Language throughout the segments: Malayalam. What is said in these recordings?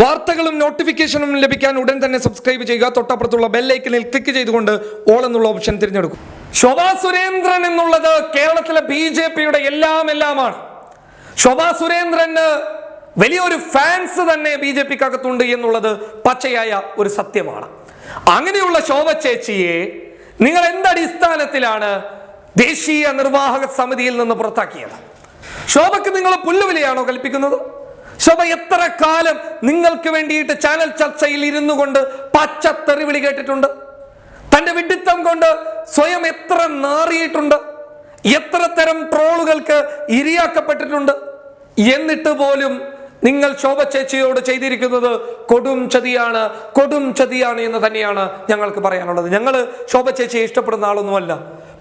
വാർത്തകളും നോട്ടിഫിക്കേഷനും ലഭിക്കാൻ ഉടൻ തന്നെ സബ്സ്ക്രൈബ് ചെയ്യുക. തൊട്ടപ്പുറത്തുള്ള ബെല്ലൈക്കനിൽ ക്ലിക്ക് ചെയ്തുകൊണ്ട് ഓൾ എന്നുള്ള ഓപ്ഷൻ തിരഞ്ഞെടുക്കും. ശോഭാ സുരേന്ദ്രൻ എന്നുള്ളത് കേരളത്തിലെ ബി ജെ പിയുടെ എല്ലാം എല്ലാമാണ്. ശോഭാ സുരേന്ദ്രന് വലിയൊരു ഫാൻസ് തന്നെ ബി ജെ പിക്കകത്തുണ്ട് എന്നുള്ളത് പച്ചയായ ഒരു സത്യമാണ്. അങ്ങനെയുള്ള ശോഭ ചേച്ചിയെ നിങ്ങൾ എന്തടിസ്ഥാനത്തിലാണ് ദേശീയ നിർവാഹക സമിതിയിൽ നിന്ന് പുറത്താക്കിയത്? ശോഭയ്ക്ക് നിങ്ങൾ പുല്ലുവിലയാണോ കൽപ്പിക്കുന്നത്? ശോഭ എത്ര കാലം നിങ്ങൾക്ക് വേണ്ടിയിട്ട് ചാനൽ ചർച്ചയിൽ ഇരുന്നു കൊണ്ട് പച്ച തെറിവിളി കേട്ടിട്ടുണ്ട്? തന്റെ വിഡിത്തം കൊണ്ട് സ്വയം എത്ര നാറിയിട്ടുണ്ട്? എത്ര തരം ട്രോളുകൾക്ക് ഇരയാക്കപ്പെട്ടിട്ടുണ്ട്? എന്നിട്ട് പോലും നിങ്ങൾ ശോഭ ചേച്ചിയോട് ചെയ്തിരിക്കുന്നത് കൊടും ചതിയാണ് കൊടും ചതിയാണ് എന്ന് തന്നെയാണ് ഞങ്ങൾക്ക് പറയാനുള്ളത്. ഞങ്ങൾ ശോഭ ചേച്ചിയെ ഇഷ്ടപ്പെടുന്ന ആളൊന്നുമല്ല.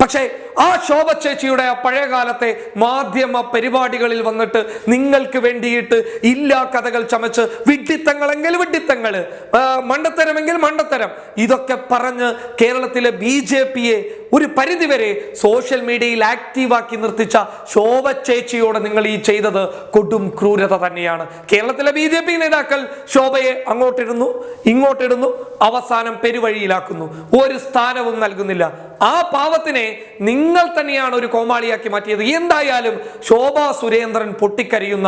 പക്ഷേ ആ ശോഭ ചേച്ചിയുടെ പഴയ കാലത്തെ മാധ്യമ പരിപാടികളിൽ വന്നിട്ട് നിങ്ങൾക്ക് വേണ്ടിയിട്ട് ഇല്ലാ കഥകൾ ചമച്ച് വിഡ്ഢിത്തങ്ങളെങ്കിൽ വിഡ്ഢിത്തങ്ങൾ മണ്ടത്തരമെങ്കിൽ മണ്ടത്തരം ഇതൊക്കെ പറഞ്ഞ് കേരളത്തിലെ ബി ജെ പിയെ ഒരു പരിധിവരെ സോഷ്യൽ മീഡിയയിൽ ആക്റ്റീവാക്കി നിർത്തിച്ച ശോഭ ചേച്ചിയോട് നിങ്ങൾ ഈ ചെയ്തത് കൊടും ക്രൂരത തന്നെയാണ്. കേരളത്തിലെ ബി ജെ പി നേതാക്കൾ ശോഭയെ അങ്ങോട്ടിടുന്നു ഇങ്ങോട്ടിടുന്നു അവസാനം പെരുവഴിയിലാക്കുന്നു. ഒരു സ്ഥാനവും നൽകുന്നില്ല. ആ പാവത്തിനെ നിങ്ങൾ തന്നെയാണ് ഒരു കോമാളിയാക്കി മാറ്റിയത്. എന്തായാലും ശോഭാ സുരേന്ദ്രൻ പൊട്ടിക്കരിയുന്ന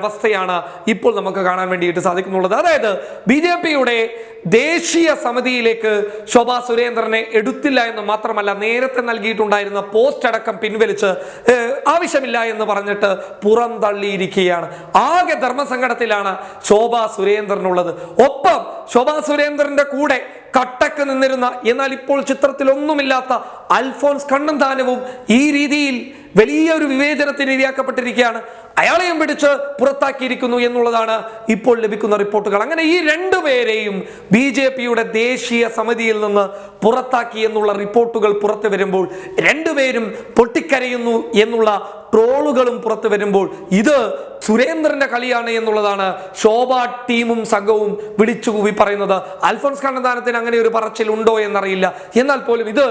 അവസ്ഥയാണ് ഇപ്പോൾ നമുക്ക് കാണാൻ വേണ്ടിയിട്ട് സാധിക്കുന്നുള്ളത്. അതായത് ബി ജെ പിയുടെ ദേശീയ സമിതിയിലേക്ക് ശോഭാ സുരേന്ദ്രനെ എടുത്തില്ല എന്ന് മാത്രമല്ല നേരത്തെ നൽകിയിട്ടുണ്ടായിരുന്ന പോസ്റ്റ് അടക്കം പിൻവലിച്ച് ആവശ്യമില്ല എന്ന് പറഞ്ഞിട്ട് പുറന്തള്ളിയിരിക്കുകയാണ്. ആകെ ധർമ്മസങ്കടത്തിലാണ് ശോഭാ സുരേന്ദ്രനുള്ളത്. ഒപ്പം ശോഭാ സുരേന്ദ്രന്റെ കൂടെ കട്ടക്ക് നിന്നിരുന്ന എന്നാൽ ഇപ്പോൾ ചിത്രത്തിലൊന്നുമില്ലാത്ത അൽഫോൺസ് കണ്ണന്താനവും ഈ രീതിയിൽ വലിയൊരു വിവേചനത്തിന് ഇരയാക്കപ്പെട്ടിരിക്കുകയാണ്. അയാളെയും പിടിച്ച് പുറത്താക്കിയിരിക്കുന്നു എന്നുള്ളതാണ് ഇപ്പോൾ ലഭിക്കുന്ന റിപ്പോർട്ടുകൾ. അങ്ങനെ ഈ രണ്ടുപേരെയും ബി ജെ പിയുടെ ദേശീയ സമിതിയിൽ നിന്ന് പുറത്താക്കി എന്നുള്ള റിപ്പോർട്ടുകൾ പുറത്തു വരുമ്പോൾ രണ്ടുപേരും പൊട്ടിക്കരയുന്നു എന്നുള്ള ട്രോളുകളും പുറത്തു വരുമ്പോൾ ഇത് സുരേന്ദ്രന്റെ കളിയാണ് എന്നുള്ളതാണ് ശോഭ ടീമും സംഘവും വിളിച്ചു കൂവി പറയുന്നത്. അൽഫോൺസ് കണ്ണന്താനത്തിന് അങ്ങനെ ഒരു പറച്ചിൽ ഉണ്ടോ എന്നറിയില്ല. എന്നാൽ പോലും ഇത്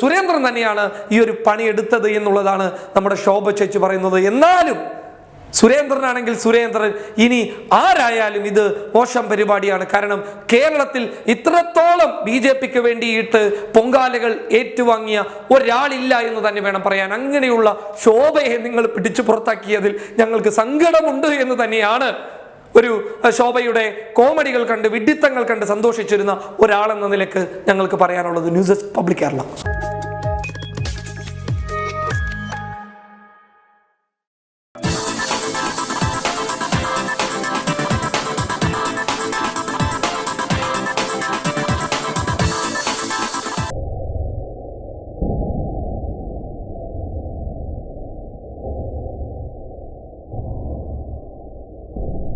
സുരേന്ദ്രൻ തന്നെയാണ് ഈ ഒരു പണി എടുത്തത് എന്നുള്ളതാണ് നമ്മുടെ ശോഭ ചേച്ചി പറയുന്നത്. എന്നാലും സുരേന്ദ്രനാണെങ്കിൽ സുരേന്ദ്രൻ. ഇനി ആരായാലും ഇത് മോശം പരിപാടിയാണ്. കാരണം കേരളത്തിൽ ഇത്രത്തോളം ബി ജെ പിക്ക് വേണ്ടിയിട്ട് പൊങ്കാലകൾ ഏറ്റുവാങ്ങിയ ഒരാളില്ല എന്ന് തന്നെ വേണം പറയാൻ. അങ്ങനെയുള്ള ശോഭയെ നിങ്ങൾ പിടിച്ചു പുറത്താക്കിയതിൽ ഞങ്ങൾക്ക് സങ്കടമുണ്ട് എന്ന് തന്നെയാണ് ഒരു ശോഭയുടെ കോമഡികൾ കണ്ട് വിഡിത്തങ്ങൾ കണ്ട് സന്തോഷിച്ചിരുന്ന ഒരാളെന്ന നിലയ്ക്ക് ഞങ്ങൾക്ക് പറയാനുള്ളത് ന്യൂസ് പബ്ലിക് കേരള.